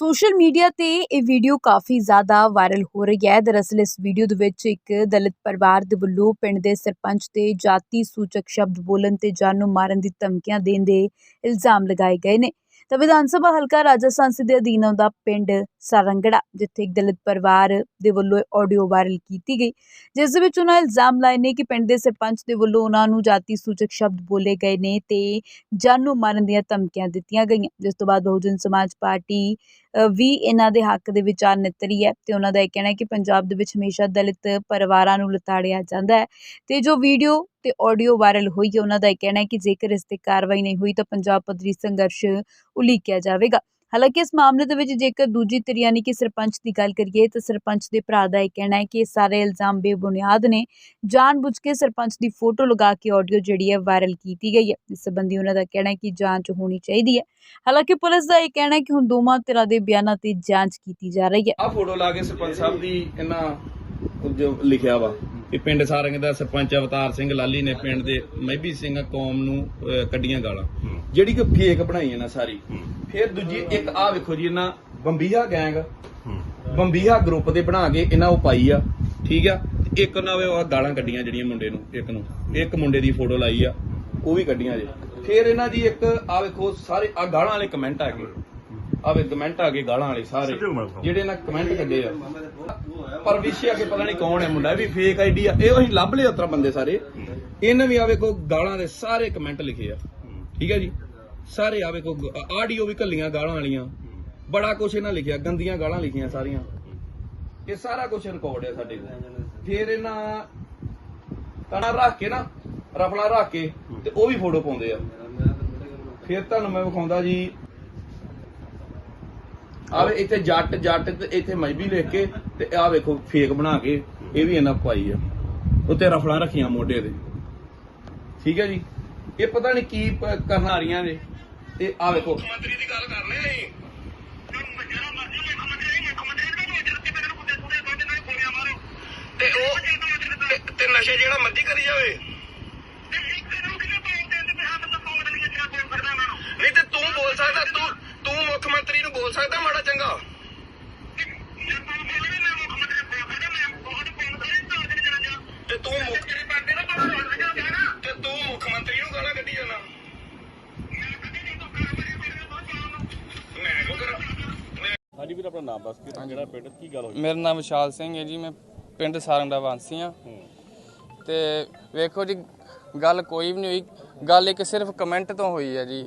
Social media ਤੇ ਇਹ video ਕਾਫੀ ਜ਼ਿਆਦਾ ਵਾਇਰਲ ਹੋ ਰਹੀ ਹੈ। ਦਰਅਸਲ ਇਸ ਵੀਡੀਓ ਦੇ ਵਿੱਚ ਇੱਕ ਦਲਿਤ ਪਰਿਵਾਰ ਦੇ ਵੱਲੋਂ ਪਿੰਡ ਦੇ ਸਰਪੰਚ ਤੇ ਜਾਤੀ ਸੂਚਕ ਸ਼ਬਦ ਬੋਲਣ ਤੇ ਜਾਨ ਨੂੰ ਮਾਰਨ ਦੀ ਧਮਕੀਆਂ ਦੇਣ ਦੇ ਇਲਜ਼ਾਮ ਲਗਾਏ ਗਏ ਨੇ। ਤਾਂ ਵਿਧਾਨ ਸਭਾ ਹਲਕਾ ਰਾਜਾ ਸੰਸਦ ਦੇ ਅਧੀਨ ਆਉਂਦਾ ਪਿੰਡ ਸਾਰੰਗੜਾ, ਜਿੱਥੇ ਇੱਕ ਦਲਿਤ ਪਰਿਵਾਰ ਦੇ ਵੱਲੋਂ ਆਡੀਓ ਵਾਇਰਲ ਕੀਤੀ ਗਈ। ਜਿਸ ਦੇ ਵਿੱਚ ਉਹਨਾਂ ਇਲਜ਼ਾਮ ਲਾਏ ਨੇ ਕਿ ਪਿੰਡ ਦੇ ਸਰਪੰਚ ਦੇ ਵੱਲੋਂ ਉਹਨਾਂ ਨੂੰ ਜਾਤੀ ਸੂਚਕ ਸ਼ਬਦ ਬੋਲੇ ਗਏ ਨੇ ਤੇ ਜਾਨ ਨੂੰ ਮਾਰਨ ਦੀਆਂ ਧਮਕੀਆਂ ਦਿੱਤੀਆਂ ਗਈਆਂ। ਜਿਸ ਤੋਂ ਬਾਅਦ ਬਹੁਜਨ ਸਮਾਜ ਪਾਰਟੀ ਵੀ ਇਹਨਾਂ ਦੇ ਹੱਕ ਦੇ ਵਿਚਾਰ ਨਿੱਤਰੀ ਹੈ ਤੇ ਉਹਨਾਂ ਦਾ ਇਹ ਕਹਿਣਾ ਕਿ ਪੰਜਾਬ ਦੇ ਵਿੱਚ ਹਮੇਸ਼ਾ ਦਲਿਤ ਪਰਿਵਾਰਾਂ ਨੂੰ ਲਤਾੜਿਆ ਜਾਂਦਾ ਹੈ ਤੇ ਜੋ ਵੀਡੀਓ ਤੇ ਆਡੀਓ ਵਾਇਰਲ ਹੋਈ ਹੈ, ਉਹਨਾਂ ਦਾ ਇਹ ਕਹਿਣਾ ਹੈ ਕਿ ਜੇਕਰ ਇਸ ਤੇ ਕਾਰਵਾਈ ਨਹੀਂ ਹੋਈ ਤਾਂ ਪੰਜਾਬ ਪੱਧਰੀ ਸੰਘਰਸ਼ ਉਲੀਕਿਆ ਜਾਵੇਗਾ। ਹਾਲਾਂਕਿ ਇਸ ਮਾਮਲੇ ਦੇ ਵਿੱਚ ਜੇਕਰ ਦੂਜੀ ਧਿਰ ਯਾਨੀ ਕਿ ਸਰਪੰਚ ਦੀ ਗੱਲ ਕਰੀਏ ਤਾਂ ਸਰਪੰਚ ਦੇ ਭਰਾ ਦਾ ਇਹ ਕਹਿਣਾ ਹੈ ਕਿ ਇਹ ਸਾਰੇ ਇਲਜ਼ਾਮ ਬੇਬੁਨਿਆਦ ਨੇ। ਜਾਣਬੁੱਝ ਕੇ ਸਰਪੰਚ ਦੀ ਫੋਟੋ ਲਗਾ ਕੇ ਆਡੀਓ ਜਿਹੜੀ ਹੈ ਵਾਇਰਲ ਕੀਤੀ ਗਈ ਹੈ। ਇਸ ਸੰਬੰਧੀ ਉਹਨਾਂ ਦਾ ਕਹਿਣਾ ਹੈ ਕਿ ਜਾਂਚ ਹੋਣੀ ਚਾਹੀਦੀ ਹੈ। ਹਾਲਾਂਕਿ ਪੁਲਿਸ ਦਾ ਇਹ ਕਹਿਣਾ ਹੈ ਕਿ ਹੁਣ ਦੋਵਾਂ ਧਿਰਾਂ ਦੇ ਬਿਆਨਾਂ ਤੇ ਜਾਂਚ ਕੀਤੀ ਜਾ ਰਹੀ ਹੈ। ਆ ਫੋਟੋ ਲਾ ਕੇ ਸਰਪੰਚ ਸਾਹਿਬ ਦੀ ਇਹਨਾਂ ਜੋ ਲਿਖਿਆ ਵਾ। ਕਿ ਪਿੰਡ ਸਾਰੰਗ ਦਾ ਸਰਪੰਚ ਅਵਤਾਰ ਸਿੰਘ ਲਾਲੀ ਨੇ ਪਿੰਡ ਦੇ ਮਹਿਬੀ ਸਿੰਘ ਕੌਮ ਨੂੰ ਅਹ, ਕੱਢੀਆਂ ਗਾਲਾਂ। ਜਿਹੜੀ ਕਿ ਫੇਕ ਬਣਾਈ ਇਹਨਾਂ ਸਾਰੀ। ਫਿਰ ਦੂਜੀ ਇੱਕ ਆ ਵੇਖੋ ਜੀ ਇਹਨਾਂ ਬੰਬੀਹਾ ਗੈਂਗ ਬੰਬੀਹਾ ਗਰੁੱਪ ਦੇ ਬਣਾ ਕੇ ਇਹਨਾਂ ਉਹ ਪਾਈ ਆ ਠੀਕ ਆ? ਤੇ ਇੱਕ ਨਾ ਉਹ ਗਾਲਾਂ ਕੱਢੀਆਂ ਜਿਹੜੀਆਂ ਮੁੰਡੇ ਨੂੰ ਇੱਕ ਨੂੰ। ਇੱਕ ਮੁੰਡੇ ਦੀ ਫੋਟੋ ਲਾਈ ਆ ਉਹ ਵੀ ਕੱਢੀਆਂ ਜੇ। ਫਿਰ ਇਹਨਾਂ ਦੀ ਇੱਕ ਆ ਵੇਖੋ ਸਾਰੇ ਆ ਗਾਲਾਂ ਵਾਲੇ ਕਮੈਂਟ ਆ ਗਏ। ਆ ਵੇ ਕਮੈਂਟ ਆ ਗਏ ਗਾਲਾਂ ਵਾਲੇ ਸਾਰੇ। ਜਿਹੜੇ ਇਹਨਾਂ ਕਮੈਂਟ ਕੱਢੇ ਆ। ਪਰ ਵਿਸ਼ੇ ਪਤਾ ਨਹੀਂ ਕੌਣ ਹੈ ਮੁੰਡਾ, ਇਹ ਵੀ ਫੇਕ ਆਈਡੀ ਆ। ਇਹ ਅਸੀਂ ਲੱਭ ਲਏ ਉਤਰਾ ਬੰਦੇ ਸਾਰੇ। ਇਹਨੇ ਵੀ ਆ ਵੇਖੋ, ਗਾਲਾਂ ਦੇ ਸਾਰੇ ਕਮੈਂਟ ਲਿਖੇ ਆ। ਠੀਕ ਹੈ ਜੀ? ਸਾਰੇ ਆ ਵੇਖੋ ਆਡੀਓ ਵੀ ਕੱਲੀਆਂ ਗਾਲਾਂ ਵਾਲੀਆਂ। ਬੜਾ ਕੁਝ ਇਹਨਾਂ ਲਿਖਿਆ, ਗੰਦੀਆਂ ਗਾਲਾਂ ਲਿਖੀਆਂ ਸਾਰੀਆਂ। ਇਹ ਸਾਰਾ ਕੁਝ ਰਿਕਾਰਡ ਹੈ ਸਾਡੇ ਕੋਲ। ਫਿਰ ਇਹਨਾਂ ਤਣਾ ਰੱਖ ਕੇ ਨਾ, ਰਫਲਾ ਰੱਖ ਕੇ, ਤੇ ਉਹ ਵੀ ਫੋਟੋ ਪਾਉਂਦੇ ਆ। ਫਿਰ ਤੁਹਾਨੂੰ ਮੈਂ ਵਿਖਾਉਂਦਾ ਜੀ ਆਵੇ ਇੱਥੇ ਜੱਟ ਜੱਟ ਤੇ ਇੱਥੇ ਮਜਬੀ ਲਿਖ ਕੇ ਤੇ ਆ ਵੇਖੋ ਫੇਕ ਬਣਾ ਕੇ ਇਹ ਵੀ ਇਹਨਾਂ ਪਾਈ ਆ। ਉੱਤੇ ਰਫਲਾਂ ਰੱਖੀਆਂ ਮੋਢੇ ਤੇ। ਠੀਕ ਹੈ ਜੀ? ਇਹ ਪਤਾ ਨਹੀਂ ਕੀ ਕਰਨ ਆ ਰਹੀਆਂ ਨੇ। ਤੇ ਆ ਵੇਖੋ। ਮੰਤਰੀ ਦੀ ਗੱਲ ਕਰਨੇ ਅਸੀਂ ਤੇ ਉਹ ਤੇ- ਤੇ ਨਸ਼ੇ ਜਿਹੜਾ ਮਰਜ਼ੀ ਕਰੀ ਜਾਵੇ। ਨਹੀਂ ਤੇ ਤੂੰ ਬੋਲ ਸਕਦਾ ਤੂੰ ਮੁੱਖ ਮੰਤਰੀ ਨੂੰ ਬੋਲ ਸਕਦਾ ਮਾੜਾ ਚੰਗਾ? ਤੇ ਤੂੰ ਮੁੱਖ ਤੇ ਤੂੰ ਮੁੱਖ ਮੰਤਰੀ ਨੂੰ ਗਾਲਾਂ ਕੱਢੀ ਜਾਣਾ। ਮੈਂ ਕੋ ਕਰ? ਹਾਂਜੀ ਵੀਰ ਆਪਣਾ ਨਾਮ ਦੱਸ ਕੇ ਤੇ ਕਿਹੜਾ ਪਿੰਡ ਕੀ ਗੱਲ ਹੋਈ? ਮੇਰਾ ਨਾਮ ਵਿਸ਼ਾਲ ਸਿੰਘ ਹੈ ਜੀ ਮੈਂ ਪਿੰਡ ਸਾਰੰਗ ਦਾ ਵਾਸੀ ਹਾਂ। ਤੇ ਵੇਖੋ ਜੀ ਗੱਲ ਕੋਈ ਵੀ ਨਹੀਂ ਹੋਈ। ਗੱਲ ਇੱਕ ਸਿਰਫ ਕਮੈਂਟ ਤੋਂ ਹੋਈ ਹੈ ਜੀ।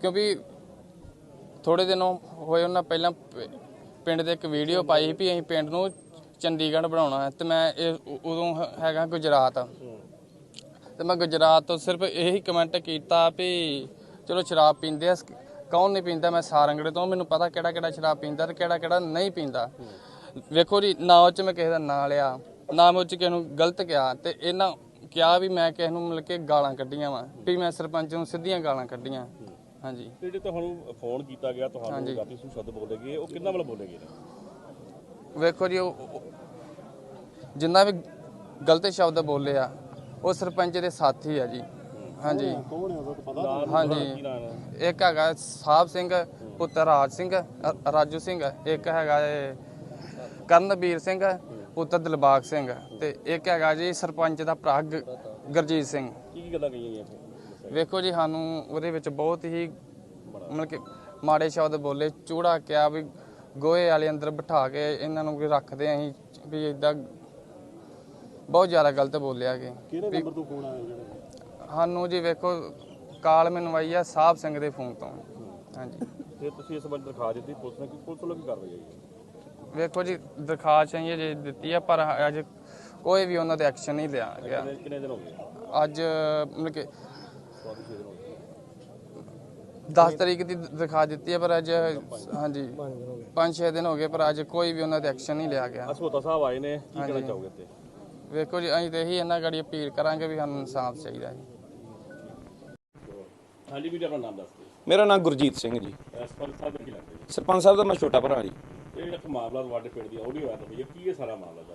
ਕਿਉਂਕਿ ਥੋੜੇ ਦਿਨੋਂ ਹੋਏ ਉਹਨਾਂ ਪਹਿਲਾਂ ਪ- ਪਿੰਡ ਦੇ ਇੱਕ ਵੀਡੀਓ ਪਾਈ ਸੀ ਵੀ ਅਸੀਂ ਪਿੰਡ ਨੂੰ ਚੰਡੀਗੜ੍ਹ ਬਣਾਉਣਾ ਹੈ ਤੇ ਮੈਂ ਇਹ ਉਦੋਂ ਹੈਗਾ ਗੁਜਰਾਤ। ਤੇ ਮੈਂ ਗੁਜਰਾਤ ਤੋਂ ਸਿਰਫ ਇਹੀ ਕਮੈਂਟ ਕੀਤਾ ਵੀ ਚਲੋ ਸ਼ਰਾਬ ਪੀਂਦੇ ਆ ਕੌਣ ਨਹੀਂ ਪੀਂਦਾ? ਮੈਂ ਸਾਰੰਗੜੇ ਤੋਂ, ਮੈਨੂੰ ਪਤਾ ਕਿਹੜਾ ਕਿਹੜਾ ਸ਼ਰਾਬ ਪੀਂਦਾ ਤੇ ਕਿਹੜਾ ਕਿਹੜਾ ਨਹੀਂ ਪੀਂਦਾ। ਵੇਖੋ ਜੀ, ਨਾ ਉਹ ਚ ਮੈਂ ਕਿਸੇ ਦਾ ਨਾਂ ਲਿਆ, ਨਾ ਮੈਂ ਉਹ ਚ ਕਿਸੇ ਨੂੰ ਗਲਤ ਕਿਹਾ ਤੇ ਇਹਨਾਂ ਕਿਹਾ ਵੀ ਮੈਂ ਕਿਸੇ ਨੂੰ ਮਿਲ ਕੇ ਗਾਲਾਂ ਕੱਢੀਆਂ ਵਾ, ਵੀ ਮੈਂ ਸਰਪੰਚ ਨੂੰ ਸਿੱਧੀਆਂ ਗਾਲਾਂ ਕੱਢੀਆਂ। ਹਾਂਜੀ। ਤੇ ਜਿਹੜੇ ਤੁਹਾਨੂੰ ਫੋਨ ਕੀਤਾ ਗਿਆ ਤੁਹਾਨੂੰ। ਜਾਤੀ ਸੂ ਸ਼ਬਦ ਬੋਲੇ ਗਏ ਉਹ ਕਿੰਨਾ ਵੱਲ ਬੋਲੇ ਗਏ ਨੇ? ਵੇਖੋ ਜੀ ਉਹ ਜਿੰਨਾ ਵੀ ਗਲਤ ਸ਼ਬਦ ਬੋਲੇ ਆ ਉਹ ਸਰਪੰਚ ਦੇ ਸਾਥੀ ਆ ਜੀ। ਹਾਂਜੀ। ਹਾਂਜੀ। ਇੱਕ ਹੈਗਾ ਸਾਹਿਬ ਸਿੰਘ ਪੁੱਤਰ ਰਾਜ ਸਿੰਘ ਰਾਜੂ ਸਿੰਘ ਇੱਕ ਹੈਗਾ ਕਰਨਵੀਰ ਸਿੰਘ ਪੁੱਤਰ ਦਿਲਬਾਗ ਸਿੰਘ ਤੇ ਇੱਕ ਹੈਗਾ ਜੀ ਸਰਪੰਚ ਦਾ ਭਰਾ ਗੁਰਜੀਤ ਸਿੰਘ। ਕੀ ਕੀ ਗੱਲਾਂ ਕਹੀਆਂ ਗਈਆਂ ਇੱਥੇ? ਵੇਖੋ ਜੀ ਸਾਨੂੰ ਉਹਦੇ ਵਿੱਚ ਬਹੁਤ ਹੀ ਮਤਲਬ ਕਿ ਮਾੜੇ ਸ਼ਬਦ ਬੋਲੇ ਚੂੜਾ ਕਿਹਾ ਵੀ ਗੋਹੇ ਵਾਲੇ ਅੰਦਰ ਬਿਠਾ ਕੇ ਇਹਨਾਂ ਨੂੰ ਰੱਖਦੇ ਅਸੀਂ ਵੀ ਇਦਾਂ ਬਹੁਤ ਜ਼ਿਆਦਾ ਗਲਤ ਬੋਲਿਆ ਕਿ ਕਿਹੜੇ ਨੰਬਰ ਤੋਂ ਫੋਨ ਆਇਆ ਜਿਹੜਾ? ਸਾਨੂੰ ਜੀ ਵੇਖੋ ਕਾਲ ਮੈਨੂੰ ਆਈ ਆ ਸਾਹਿਬ ਸਿੰਘ ਦੇ ਫੋਨ ਤੋਂ। ਹਾਂਜੀ। ਤੇ ਤੁਸੀਂ ਇਸ ਸੰਬੰਧ ਦਰਖਾਸਤ ਦਿੱਤੀ ਪੁਲਿਸ ਨੇ ਕੀ ਪੁਲਿਸ ਵੱਲੋਂ ਕੀ ਕਾਰਵਾਈ ਆਈ ਹੈ? ਵੇਖੋ ਜੀ ਦਰਖਾਸਤ ਚਾਹੀਏ ਜੇ ਦਿੱਤੀ ਆ ਪਰ ਅੱਜ ਕੋਈ ਵੀ ਉਹਨਾਂ ਤੇ ਐਕਸ਼ਨ ਨਹੀਂ ਲਿਆ ਗਿਆ। ਕਿੰਨੇ ਕਿੰਨੇ ਦਿਨ ਹੋ ਗਏ? ਅੱਜ ਮਤਲਬ ਕਿ ਗਏ 10 ਤਰੀਕ ਦੀ ਦਰਖਾਸਤ ਦਿੱਤੀ ਹੈ ਪਰ ਅੱਜ ਹਾਂਜੀ 5-6 ਦਿਨ ਹੋ ਗਏ ਪਰ ਅੱਜ ਕੋਈ ਵੀ ਉਹਨਾਂ ਤੇ ਐਕਸ਼ਨ ਨਹੀਂ ਲਿਆ ਗਿਆ। ਅਸੋਤਾ ਸਾਹਿਬ ਆਏ ਨੇ ਕੀ ਕਹਿਣਾ। ਚਾਹੋਗੇ ਤੇ ਵੇਖੋ ਜੀ ਅਸੀਂ ਤੇ ਇਹੀ ਇਹਨਾਂ ਗਾੜੀ ਅਪੀਲ ਕਰਾਂਗੇ ਵੀ ਸਾਨੂੰ ਇਨਸਾਫ ਚਾਹੀਦਾ ਜੀ ਹਾਂਜੀ ਵੀਰ ਆਪਣਾ ਨਾਮ ਦੱਸ ਦਿਓ। ਮੇਰਾ ਨਾਮ ਗੁਰਜੀਤ ਸਿੰਘ ਜੀ। ਪਰ ਸਾਹਿਬ ਦਾ ਕੀ ਲੱਗਦਾ ਜੀ? ਸਰਪੰਚ ਸਾਹਿਬ ਦਾ ਮੈਂ ਛੋਟਾ ਭਰਾ ਜੀ। ਇਹ ਜਿਹੜਾ ਮਾਮਲਾ ਤੁਹਾਡੇ ਪਿੰਡ ਦੀ ਆਡੀਓ ਆਇਆ ਤਾਂ ਕੀ ਇਹ ਸਾਰਾ ਮਾਮਲਾ ਦਾ?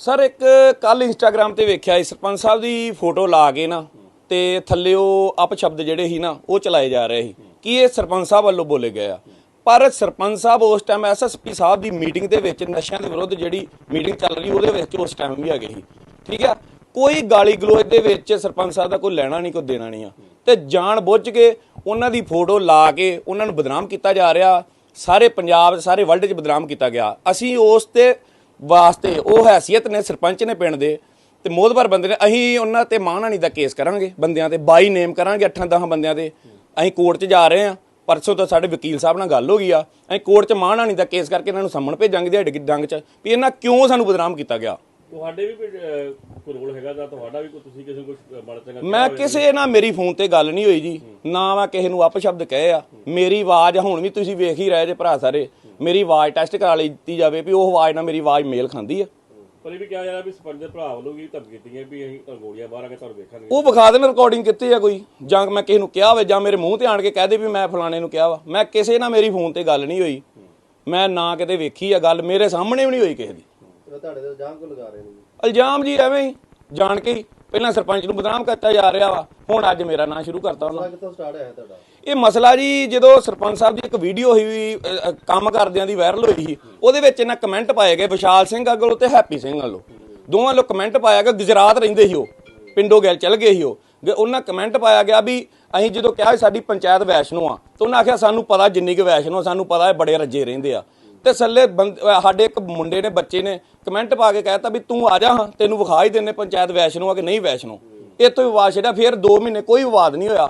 ਸਰ ਇੱਕ ਕੱਲ ਇੰਸਟਾਗ੍ਰam ਤੇ ਵੇਖਿਆ ਸਰਪੰਚ ਸਾਹਿਬ ਦੀ ਫੋਟੋ ਲਾ ਕੇ ਨਾ ਤੇ ਥੱਲੇ ਉਹ ਅਪ ਜਿਹੜੇ ਸੀ ਨਾ, ਉਹ ਚਲਾਏ ਜਾ ਰਹੇ ਸੀ। ਕੀ ਇਹ ਸਰਪੰਚ ਸਾਹਿਬ ਵੱਲੋਂ ਬੋਲੇ ਗਏ ਆ? ਪਰ ਸਰਪੰਚ ਸਾਹਿਬ ਉਸ ਟਾਈਮ ਐਸਐਸਪੀ ਸਾਹਿਬ ਦੀ ਮੀਟਿੰਗ ਦੇ ਵਿੱਚ ਨਸ਼ਿਆਂ ਦੇ ਵਿਰੁੱਧ ਜਿਹੜੀ ਮੀਟਿੰਗ ਚੱਲ ਰਹੀ, ਉਹਦੇ ਵਿੱਚ ਉਸ ਟਾਈਮ ਵੀ ਹੈਗੇ ਸੀ। ਠੀਕ ਆ? ਕੋਈ ਗਾਲੀ ਗਲੋਚ ਦੇ ਵਿੱਚ ਸਰਪੰਚ ਸਾਹਿਬ ਦਾ ਕੋਈ ਲੈਣਾ ਨਹੀਂ, ਕੋਈ ਦੇਣਾ ਨਹੀਂ ਆ। ਤੇ ਜਾਣ ਬੁੱਝ ਕੇ ਉਹਨਾਂ ਦੀ ਫੋਟੋ ਲਾ ਕੇ ਉਹਨਾਂ ਨੂੰ ਬਦਨਾਮ ਕੀਤਾ ਜਾ ਰਿਹਾ। ਸਾਰੇ ਪੰਜਾਬ, ਸਾਰੇ ਵਰਲਡ 'ਚ ਬਦਨਾਮ ਕੀਤਾ ਗਿਆ। ਅਸੀਂ ਉਸ ਤੇ ਵਾਸਤੇ ਉਹ ਹੈਸੀਅਤ ਨੇ ਸਰਪੰਚ ਨੇ ਪਿੰਡ ਦੇ ਤੇ ਮੋਦਬਰ ਬੰਦੇ ਨੇ ਅਸੀਂ ਉਹਨਾਂ ਤੇ ਮਾਣਹਾਨੀ ਦਾ ਕੇਸ ਕਰਾਂਗੇ ਬੰਦਿਆਂ ਤੇ ਬਾਈ ਨੇਮ ਕਰਾਂਗੇ 8-10 ਬੰਦਿਆਂ ਦੇ। ਅਸੀਂ ਕੋਰਟ 'ਚ ਜਾ ਰਹੇ ਹਾਂ ਪਰਸੋਂ ਤੋਂ ਸਾਡੇ ਵਕੀਲ ਸਾਹਿਬ ਨਾਲ ਗੱਲ ਹੋ ਗਈ ਆ ਅਸੀਂ ਕੋਰਟ 'ਚ ਮਾਣਹਾਨੀ ਦਾ ਕੇਸ ਕਰਕੇ ਇਹਨਾਂ ਨੂੰ ਸੰਮਣ ਭੇਜਾਂਗੇ ਦਿਹਾੜੀ ਡੰਗ 'ਚ ਵੀ ਇਹਨਾਂ ਕਿਉਂ ਸਾਨੂੰ ਬਦਨਾਮ ਕੀਤਾ ਗਿਆ? ਤੁਹਾਡੇ ਵੀ ਕੋਈ ਰੋਲ ਹੈਗਾ ਜਾਂ ਤੁਹਾਡਾ ਵੀ ਕੋਈ ਤੁਸੀਂ ਕਿਸੇ ਨੂੰ ਕੁਝ ਮਾੜਾ ਚੰਗਾ ਮੈਂ ਕਿਸੇ ਨਾਲ ਮੇਰੀ ਫੋਨ ਤੇ ਗੱਲ ਨਹੀਂ ਹੋਈ ਜੀ ਨਾ ਮੈਂ ਕਿਸੇ ਨੂੰ ਅਪਸ਼ਬਦ ਕਹੇ ਆ। ਮੇਰੀ ਆਵਾਜ਼ ਹੁਣ ਵੀ ਤੁਸੀਂ ਵੇਖ ਹੀ ਰਹੇ ਜੇ ਭਰਾ ਸਾਰੇ ਮੇਰੀ ਆਵਾਜ਼ ਟੈਸਟ ਕਰਾ ਲਈ ਦਿੱਤੀ ਜਾਵੇ ਵੀ ਉਹ ਆਵਾਜ਼ ਨਾਲ ਮੇਰੀ ਆਵਾਜ਼ ਮੇਲ ਖਾਂਦੀ ਆ। ਪਰ ਇਹ ਵੀ ਕਿਹਾ ਜਾ ਰਿਹਾ ਵੀ ਸਰਪੰਚ ਦੇ ਭਰਾ ਵੱਲੋਂ ਵੀ ਧਮਕੀ ਦਿੱਤੀਆਂ ਵੀ ਅਸੀਂ ਤੁਹਾਨੂੰ ਗੋਲੀਆਂ ਬਾਹਰ ਆ ਕੇ ਤੁਹਾਨੂੰ ਵੇਖਾਂਗੇ। ਉਹ ਵਿਖਾ ਦੇਣ ਰਿਕਾਰਡਿੰਗ ਕੀਤੀ ਆ ਕੋਈ ਜਾਂ ਮੈਂ ਕਿਸੇ ਨੂੰ ਕਿਹਾ ਹੋਵੇ ਜਾਂ ਮੇਰੇ ਮੂੰਹ ਤੇ ਆਣ ਕੇ ਕਹਿ ਦੇ ਵੀ ਮੈਂ ਫਲਾਣੇ ਨੂੰ ਕਿਹਾ ਵਾ। ਮੈਂ ਕਿਸੇ ਨਾਲ ਮੇਰੀ ਫੋਨ ਤੇ ਗੱਲ ਨਹੀਂ ਹੋਈ। ਮੈਂ ਨਾ ਕਿਤੇ ਵੇਖੀ ਆ ਗੱਲ ਮੇਰੇ ਸਾਹਮਣੇ ਵੀ ਨਹੀਂ ਹੋਈ ਕਿਸੇ ਦੀ। ਤੁਹਾਡੇ ਤੇ ਇਲਜ਼ਾਮ ਕਿਉਂ ਲਗਾ ਰਹੇ ਨੇ? ਜੀ ਇਲਜ਼ਾਮ ਜੀ ਐਵੇਂ ਹੀ ਜਾਣ ਕੇ ਹੀ। ਪਹਿਲਾਂ ਸਰਪੰਚ ਨੂੰ ਬਦਨਾਮ ਕਰਤਾ ਜਾ ਰਿਹਾ ਵਾ ਹੁਣ ਅੱਜ ਮੇਰਾ ਨਾਂ ਸ਼ੁਰੂ ਕਰਤਾ ਉਹਨਾਂ। ਕਿੱਥੋਂ ਸਟਾਰਟ ਹੋਇਆ ਤੁਹਾਡਾ? ਇਹ ਮਸਲਾ ਜੀ ਜਦੋਂ ਸਰਪੰਚ ਸਾਹਿਬ ਦੀ ਇੱਕ ਵੀਡੀਓ ਹੋਈ ਅ, ਕੰਮ ਕਰਦਿਆਂ ਦੀ ਵਾਇਰਲ ਹੋਈ ਸੀ ਉਹਦੇ ਵਿੱਚ ਇਹਨਾਂ ਕਮੈਂਟ ਪਾਏ ਗਏ ਵਿਸ਼ਾਲ ਸਿੰਘ ਵੱਲੋਂ ਤੇ ਹੈਪੀ ਸਿੰਘ ਵੱਲੋਂ ਦੋਵਾਂ ਵੱਲੋਂ ਕਮੈਂਟ ਪਾਇਆ ਗਿਆ ਗੁਜਰਾਤ ਰਹਿੰਦੇ ਸੀ ਉਹ ਪਿੰਡੋ ਗੈਲ ਚਲ ਗਏ ਸੀ ਉਹ। ਗ- ਉਹਨਾਂ ਕਮੈਂਟ ਪਾਇਆ ਗਿਆ ਵੀ ਅਸੀਂ ਜਦੋਂ ਕਿਹਾ ਸਾਡੀ ਪੰਚਾਇਤ ਵੈਸ਼ਨੋ ਆ ਤਾਂ ਉਹਨਾਂ ਆਖਿਆ ਸਾਨੂੰ ਪਤਾ ਜਿੰਨੀ ਕੁ ਵੈਸ਼ਨੋ ਸਾਨੂੰ ਪਤਾ ਹੈ ਬੜੇ ਰੱਜੇ ਰਹਿੰਦੇ ਆ। ਤੇ ਅ, ਸਾਡੇ ਇੱਕ ਮੁੰਡੇ ਨੇ ਬੱਚੇ ਨੇ ਕਮੈਂਟ ਪਾ ਕੇ ਕਹਿਤਾ ਵੀ ਤੂੰ ਆ ਜਾ ਤੈਨੂੰ ਵਿਖਾ ਹੀ ਦਿੰਨੇ ਪੰਚਾਇਤ ਵੈਸ਼ਨੋ ਆ ਕਿ ਨਹੀਂ ਵੈਸ਼ਨੋ। ਇਹ ਤੋਂ ਵਿਵਾਦ ਛਿੜਿਆ ਫਿਰ 2 ਮਹੀਨੇ ਕੋਈ ਵਿਵਾਦ ਨਹੀਂ ਹੋਇਆ।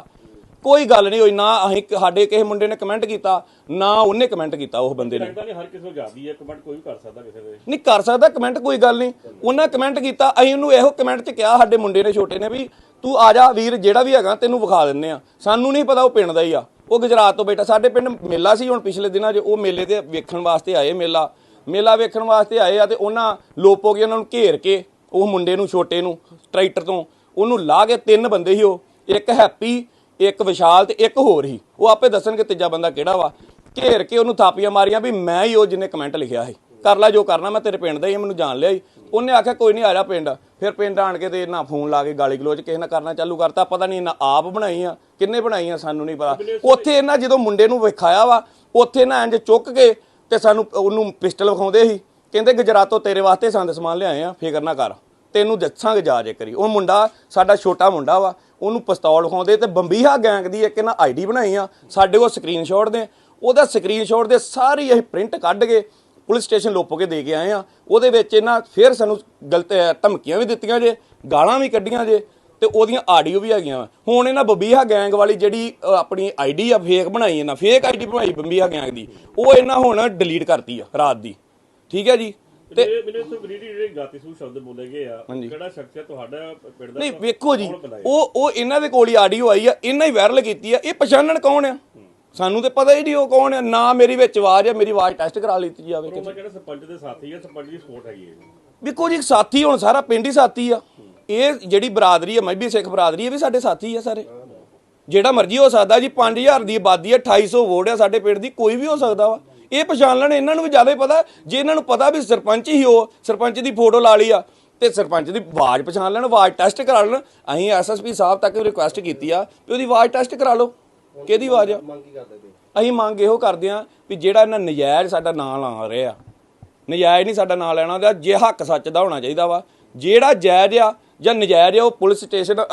ਕੋਈ ਗੱਲ ਨਹੀਂ ਹੋਈ ਨਾ ਅਸੀਂ ਸਾਡੇ ਕਿਸੇ ਮੁੰਡੇ ਨੇ ਕਮੈਂਟ ਕੀਤਾ ਨਾ ਉਹਨੇ ਕਮੈਂਟ ਕੀਤਾ ਉਸ ਬੰਦੇ ਨੇ। ਹਰ ਕਿਸੇ ਜਾਂਦੀ ਹੈ ਕਮੈਂਟ ਕੋਈ ਕਰ ਸਕਦਾ ਕਿਸੇ ਦੇ। ਨਹੀਂ ਕਰ ਸਕਦਾ ਕਮੈਂਟ ਕੋਈ ਗੱਲ ਨਹੀਂ। ਉਹਨਾਂ ਕਮੈਂਟ ਕੀਤਾ ਅਸੀਂ ਉਹਨੂੰ ਇਹੋ ਕਮੈਂਟ 'ਚ ਕਿਹਾ ਸਾਡੇ ਮੁੰਡੇ ਨੇ ਛੋਟੇ ਨੇ ਵੀ ਤੂੰ ਆ ਜਾ ਵੀਰ ਜਿਹੜਾ ਵੀ ਹੈਗਾ ਤੈਨੂੰ ਵਿਖਾ ਦਿੰਨੇ ਆ। ਸਾਨੂੰ ਨਹੀਂ ਪਤਾ ਉਹ ਪਿੰਡ ਦਾ ਹੀ ਆ। ਉਹ ਗੁਜਰਾਤ ਤੋਂ ਬੈਠਾ। ਸਾਡੇ ਪਿੰਡ ਮੇਲਾ ਸੀ ਹੁਣ ਪਿਛਲੇ ਦਿਨਾਂ 'ਚ, ਉਹ ਮੇਲੇ ਤੇ ਵੇਖਣ ਵਾਸਤੇ ਆਏ ਮੇਲਾ। ਮੇਲਾ ਵੇਖਣ ਵਾਸਤੇ ਆਏ ਆ ਤੇ ਉਹਨਾਂ ਲੋਪੋ ਕੇ, ਉਹਨਾਂ ਨੂੰ ਘੇਰ ਕੇ, ਉਹ ਮੁੰਡੇ ਨੂੰ, ਛੋਟੇ ਨੂੰ, ਟਰੈਕਟਰ ਤੋਂ, ਉਹਨੂੰ ਲਾ ਕੇ ਤਿੰਨ ਬੰਦੇ ਸੀ ਉਹ। ਇੱਕ ਹੈਪੀ, ਇੱਕ ਵਿਸ਼ਾਲ ਤੇ ਇੱਕ ਹੋਰ ਹੀ ਉਹ ਆਪੇ ਦੱਸਣਗੇ ਤੀਜਾ ਬੰਦਾ ਕਿਹੜਾ ਵਾ। ਘੇਰ ਕੇ ਉਹਨੂੰ ਥਾਪੀਆਂ ਮਾਰੀਆਂ ਵੀ ਮੈਂ ਹੀ ਉਹ ਜਿਹਨੇ ਕਮੈਂਟ ਲਿਖਿਆ ਸੀ। ਕਰ ਲੈ ਜੋ ਕਰਨਾ, ਮੈਂ ਤੇਰੇ ਪਿੰਡ ਦਾ ਹੀ ਮੈਨੂੰ ਜਾਣ ਲਿਆ ਸੀ ਉਹਨੇ ਆਖਿਆ ਕੋਈ ਨਹੀਂ ਆ ਜਾ ਪਿੰਡ। ਫਿਰ ਪਿੰਡ ਆਣ ਕੇ ਤੇ ਇਹਨਾਂ ਫੋਨ ਲਾ ਕੇ ਗਾਲੀ ਗਲੋਚ ਕਿਸੇ ਨਾਲ ਕਰਨਾ ਚਾਲੂ ਕਰਤਾ। ਪਤਾ ਨਹੀਂ ਇਹਨਾਂ ਆਪ ਬਣਾਈਆਂ ਕਿੰਨੇ ਬਣਾਈਆਂ ਸਾਨੂੰ ਨਹੀਂ ਪਤਾ। ਉੱਥੇ ਇਹਨਾਂ ਜਦੋਂ ਮੁੰਡੇ ਨੂੰ ਵਿਖਾਇਆ ਵਾ ਉੱਥੇ ਨਾ ਇੰਜ ਚੁੱਕ ਕੇ ਤੇ ਸਾਨੂੰ ਉਹਨੂੰ ਪਿਸਟਲ ਵਿਖਾਉਂਦੇ ਸੀ। ਕਹਿੰਦੇ ਗੁਜਰਾਤੋਂ ਤੇਰੇ ਵਾਸਤੇ ਸੰਦ ਸਮਾਨ ਲਿਆਏ ਆ ਫਿਕਰ ਨਾ ਕਰ। ਤੈਨੂੰ ਦੱਸਾਂਗੇ ਜਾ ਜੇ ਕਰੀ। ਉਹ ਮੁੰਡਾ ਸਾਡਾ ਛੋਟਾ ਮੁੰਡਾ ਵਾ ਉਹਨੂੰ ਪਿਸਤੌਲ ਵਿਖਾਉਂਦੇ ਤੇ ਬੰਬੀਹਾ ਗੈਂਗ ਦੀ ਇੱਕ ਇਹਨਾਂ ਆਈਡੀ ਬਣਾਈ ਆ। ਸਾਡੇ ਕੋਲ ਸਕਰੀਨਸ਼ਾਟ ਦੇ ਉਹਦਾ ਸਕਰੀਨਸ਼ਾਟ ਦੇ ਸਾਰੀ ਅਸੀਂ ਪ੍ਰਿੰਟ ਕੱਢ ਕੇ ਪੁਲਿਸ ਸਟੇਸ਼ਨ ਲੋਪੋ ਕੇ ਦੇ ਕੇ ਆਏ ਆ। ਉਹਦੇ ਵਿੱਚ ਇਹਨਾਂ ਫਿਰ ਸਾਨੂੰ ਗਲਤ ਧਮਕੀਆਂ ਵੀ ਦਿੱਤੀਆਂ ਜੇ ਗਾਲਾਂ ਵੀ ਕੱਢੀਆਂ ਜੇ ਤੇ ਉਹਦੀਆਂ ਆਡੀਓ ਵੀ ਹੈਗੀਆਂ। ਹੁਣ ਇਹਨਾਂ ਬੰਬੀਹਾ ਗੈਂਗ ਵਾਲੀ ਜਿਹੜੀ ਆਪਣੀ ਆਈਡੀ ਆ ਫੇਕ ਬਣਾਈ ਇਹਨਾਂ ਫੇਕ ਆਈਡੀ ਬਣਾਈ ਬੰਬੀਹਾ ਗੈਂਗ ਦੀ ਉਹ ਇਹਨਾਂ ਹੁਣ ਡਿਲੀਟ ਕਰਤੀ ਆ ਰਾਤ ਦੀ। ਠੀਕ ਹੈ ਜੀ? ਤੇ ਮੈਨੂੰ ਇਸ ਤੋਂ ਬਰੀਡੀ ਜਿਹੜੇ ਗਾਤੀ ਸੂ ਸ਼ਬਦ ਬੋਲੇ ਗਏ ਆ। ਕਿਹੜਾ ਸ਼ਖਸ ਹੈ ਤੁਹਾਡਾ ਪਿੰਡ ਦਾ ਨਹੀਂ ਵੇਖੋ ਜੀ? ਉਹ ਉਹ ਇਹਨਾਂ ਦੇ ਕੋਲ ਹੀ ਆਡੀਓ ਆਈ ਆ ਇਹਨਾਂ ਹੀ ਵਾਇਰਲ ਕੀਤੀ ਆ। ਇਹ ਪਛਾਣਨ ਕੌਣ ਆ? ਸਾਨੂੰ ਤੇ ਪਤਾ ਹੀ ਨਹੀਂ ਉਹ ਕੌਣ ਆ ਨਾ ਮੇਰੀ ਵਿੱਚ ਆਵਾਜ਼ ਆ ਮੇਰੀ ਆਵਾਜ਼ ਟੈਸਟ ਕਰਾ ਲਈ ਜਾਵੇ ਮੈਂ ਕਹਿੰਦਾ ਸਰਪੰਚ ਦੇ ਸਾਥੀ ਹੈ ਸਰਪੰਚ ਦੀ ਸਪੋਰਟ ਹੈਗੀ ਹੈ ਵੇਖੋ ਜੀ ਸਾਥੀ ਹੁਣ ਸਾਰਾ ਪਿੰਡ ਹੀ ਸਾਥੀ ਆ। ਇਹ ਜਿਹੜੀ ਬਰਾਦਰੀ ਆ ਮਜਬੀ ਸਿੱਖ ਬਰਾਦਰੀ ਇਹ ਵੀ ਸਾਡੇ ਸਾਥੀ ਆ ਸਾਰੇ। ਜਿਹੜਾ ਮਰਜ਼ੀ ਹੋ ਸਕਦਾ ਜੀ 5000 ਦੀ ਆਬਾਦੀ ਆ 2800 ਵੋਟ ਆ ਸਾਡੇ ਪਿੰਡ ਦੀ ਕੋਈ ਵੀ ਹੋ ਸਕਦਾ ਵਾ। ਇਹ ਪਛਾਣ ਲੈਣ ਇਹਨਾਂ ਨੂੰ ਵੀ ਜ਼ਿਆਦਾ ਹੀ। ਪਤਾ ਜੇ ਇਹਨਾਂ ਨੂੰ ਪਤਾ ਵੀ ਸਰਪੰਚ ਹੀ ਹੋ ਸਰਪੰਚ ਦੀ ਫੋਟੋ ਲਾ ਲਈ ਆ ਤੇ ਸਰਪੰਚ ਦੀ ਆਵਾਜ਼ ਪਛਾਣ ਲੈਣ ਆਵਾਜ਼ ਟੈਸਟ ਕਰਾ ਲੈਣ। ਅਸੀਂ ਐਸਐਸਪੀ ਸਾਹਿਬ ਤੱਕ ਰਿਕੁਐਸਟ ਕੀਤੀ ਆ ਵੀ ਉਹਦੀ ਆਵਾਜ਼ ਟੈਸਟ ਕਰਾ ਲਓ। ਕਿਹਦੀ ਆਵਾਜ਼ ਆ? ਮੰਗ ਕੀ ਕਰਦੇ ਤੁਸੀਂ ਅਸੀਂ ਮੰਗ ਇਹੋ ਕਰਦੇ ਆ ਵੀ ਜਿਹੜਾ ਇਹਨਾਂ ਨਜਾਇਜ਼ ਸਾਡਾ ਨਾਂ ਲਾ ਰਿਹਾ। ਨਜਾਇਜ਼ ਨਹੀਂ ਸਾਡਾ ਨਾਂ ਲੈਣਾ ਉਹਦਾ ਜੇ ਹੱਕ ਸੱਚ ਦਾ ਹੋਣਾ ਚਾਹੀਦਾ ਵਾ। ਜਿਹੜਾ ਜਾਇਜ਼ ਆ ਜਾਂ ਨਜਾਇਜ਼ ਆ ਉਹ ਪੁਲਿਸ ਸਟੇਸ਼ਨ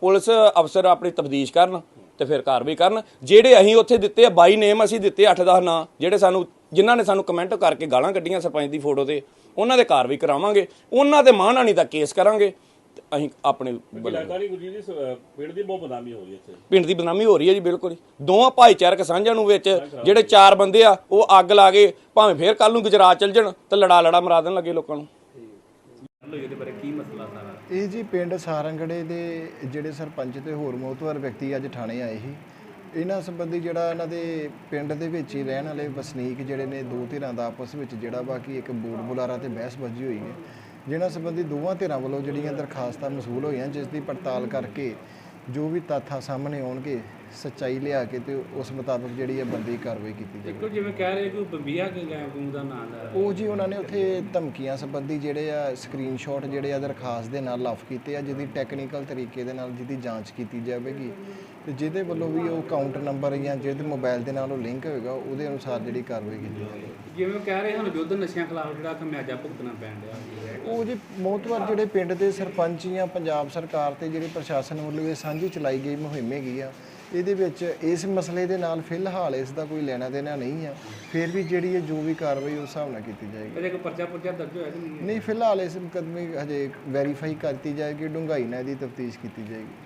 ਪੁਲਿਸ ਅਫਸਰ ਆਪਣੀ ਤਫਤੀਸ਼ ਕਰਨ ਤੇ ਫਿਰ ਕਾਰਵਾਈ ਕਰਨ। ਜਿਹੜੇ ਅਸੀਂ ਉੱਥੇ ਦਿੱਤੇ ਆ ਬਾਈ ਨੇਮ ਅਸੀਂ ਦਿੱਤੇ 8-10 ਨਾਂ ਜਿਹੜੇ ਸਾਨੂੰ ਜਿਨ੍ਹਾਂ ਨੇ ਸਾਨੂੰ ਕਮੈਂਟ ਕਰਕੇ ਗਾਲਾਂ ਕੱਢੀਆਂ ਸਰਪੰਚ ਦੀ ਫੋਟੋ ਤੇ ਉਹਨਾਂ ਦੇ ਕਾਰਵਾਈ ਕਰਾਵਾਂਗੇ। ਉਹਨਾਂ ਤੇ ਮਾਣਹਾਨੀ ਦਾ ਕੇਸ ਕਰਾਂਗੇ। ਤੇ ਅਸੀਂ ਆਪਣੇ ਕਿ ਵੱਲੋਂ। ਲੱਗਦਾ ਨਹੀਂ ਗੁਰਜੀਤ ਜੀ ਸ- ਅਹ ਪਿੰਡ ਦੀ ਬਹੁਤ ਬਦਨਾਮੀ ਹੋ ਰਹੀ ਹੈ ਇੱਥੇ। ਪਿੰਡ ਦੀ ਬਦਨਾਮੀ ਹੋ ਰਹੀ ਹੈ ਜੀ ਬਿਲਕੁਲ ਹੀ। ਦੋਵਾਂ ਭਾਈਚਾਰਕ ਸਾਂਝਾਂ ਨੂੰ ਵਿੱਚ ਜਿਹੜੇ ਚਾਰ ਬੰਦੇ ਆ ਉਹ ਅੱਗ ਲਾ ਕੇ ਭਾਵੇਂ ਫੇਰ ਕੱਲ ਨੂੰ ਗੁਜਰਾਤ ਚਲ ਜਾਣ ਤੇ ਲੜਾ ਲੜਾ ਮਰਾ ਦੇਣ ਲੱਗੇ ਲੋਕਾਂ ਨੂੰ। ਇਹ ਜੀ ਪਿੰਡ ਸਾਰੰਗੜੇ ਦੇ ਜਿਹੜੇ ਸਰਪੰਚ ਤੇ ਹੋਰ ਮੋਤਵਰ ਵਿਅਕਤੀ ਅੱਜ ਥਾਣੇ ਆਏ ਸੀ। ਇਹਨਾਂ ਸੰਬੰਧੀ ਜਿਹੜਾ ਇਹਨਾਂ ਦੇ ਪਿੰਡ ਦੇ ਵਿੱਚ ਹੀ ਰਹਿਣ ਵਾਲੇ ਵਸਨੀਕ ਜਿਹੜੇ ਨੇ ਦੋ ਧਿਰਾਂ ਦਾ ਆਪਸ ਵਿੱਚ ਜਿਹੜਾ ਬਾਕੀ ਇੱਕ ਬੋਰਡ ਬੁਲਾਰਾ ਤੇ ਬਹਿਸਬਾਜ਼ੀ ਹੋਈ ਹੈ। ਜਿਨ੍ਹਾਂ ਸੰਬੰਧੀ ਦੋਵਾਂ ਧਿਰਾਂ ਵੱਲੋਂ ਜਿਹੜੀਆਂ ਦਰਖਾਸਤਾਂ ਮਸੂਲ ਹੋਈਆਂ ਜਿਸ ਦੀ ਪੜਤਾਲ ਕਰਕੇ ਜੋ ਵੀ ਤੱਥਾਂ ਸਾਹਮਣੇ ਆਉਣਗੇ ਸੱਚਾਈ ਲਿਆ ਕੇ ਤੇ ਉਸ ਮੁਤਾਬਕ ਜਿਹੜੀ ਹੈ ਬੰਦੀ ਕਾਰਵਾਈ ਕੀਤੀ ਜਾਵੇਗੀ। ਦੇਖੋ ਜਿਵੇਂ ਕਹਿ ਰਹੇ ਕਿ ਬੰਬੀਆ ਕੇ ਗੈਂਗ ਦਾ ਨਾਂ ਲੈ ਉਹ ਜੀ ਉਹਨਾਂ ਨੇ ਉੱਥੇ ਧਮਕੀਆਂ ਸੰਬੰਧੀ ਜਿਹੜੇ ਆ ਸਕਰੀਨਸ਼ਾਟ ਜਿਹੜੇ ਆ ਦਰਖਾਸਤ ਦੇ ਨਾਲ ਲਾਫ ਕੀਤੇ ਆ ਜਿਹਦੀ ਟੈਕਨੀਕਲ ਤਰੀਕੇ ਦੇ ਨਾਲ ਜਿਹਦੀ ਜਾਂਚ ਕੀਤੀ ਜਾਵੇਗੀ। ਤੇ ਜਿਹਦੇ ਵੱਲੋਂ ਵੀ ਉਹ ਅਕਾਊਂਟ ਨੰਬਰ ਜਾਂ ਜਿਹਦੇ ਮੋਬਾਈਲ ਦੇ ਨਾਲ ਉਹ ਲਿੰਕ ਹੋਏਗਾ ਉਹਦੇ ਅਨੁਸਾਰ ਜਿਹੜੀ ਕਾਰਵਾਈ ਕੀਤੀ ਜਾਵੇਗੀ। ਜਿਵੇਂ ਕਹਿ ਰਹੇ ਹਨ ਯੁੱਧ ਨਸ਼ਿਆਂ ਖਿਲਾਫ ਜਿਹੜਾ ਖਮਿਆਜਾ ਭੁਗਤਣਾ ਪੈਣ ਡਿਆ। ਉਹ ਜੀ ਮੋਤਵਰ ਜਿਹੜੇ ਪਿੰਡ ਦੇ ਸਰਪੰਚ ਜਾਂ ਪੰਜਾਬ ਸਰਕਾਰ ਤੇ ਜਿਹੜੇ ਪ੍ਰਸ਼ਾਸਨ ਵੱਲੋਂ ਇਹ ਸਾਂਝੀ ਚਲਾਈ ਗਈ ਮੁਹਿੰਮ ਹੈਗੀ ਆ ਇਹਦੇ ਵਿੱਚ ਇਸ ਮਸਲੇ ਦੇ ਨਾਲ ਫਿਲਹਾਲ ਇਸ ਦਾ ਕੋਈ ਲੈਣਾ ਦੇਣਾ ਨਹੀਂ ਆ। ਫਿਰ ਵੀ ਜਿਹੜੀ ਇਹ ਜੋ ਵੀ ਕਾਰਵਾਈ ਉਸ ਹਿਸਾਬ ਨਾਲ ਕੀਤੀ ਜਾਏਗੀ। ਇਹਦੇ ਕੋ ਪਰਚਾ ਪੁਰਚਾ ਦਰਜ ਹੋਇਆ ਕਿ ਨਹੀਂ ਨਹੀਂ ਫਿਲਹਾਲ ਇਸ ਮੁਕੱਦਮੇ ਹਜੇ ਵੈਰੀਫਾਈ ਕਰਤੀ ਜਾਏਗੀ ਡੂੰਘਾਈ ਨਾਲ ਇਹਦੀ ਤਫਤੀਸ਼ ਕੀਤੀ ਜਾਏਗੀ।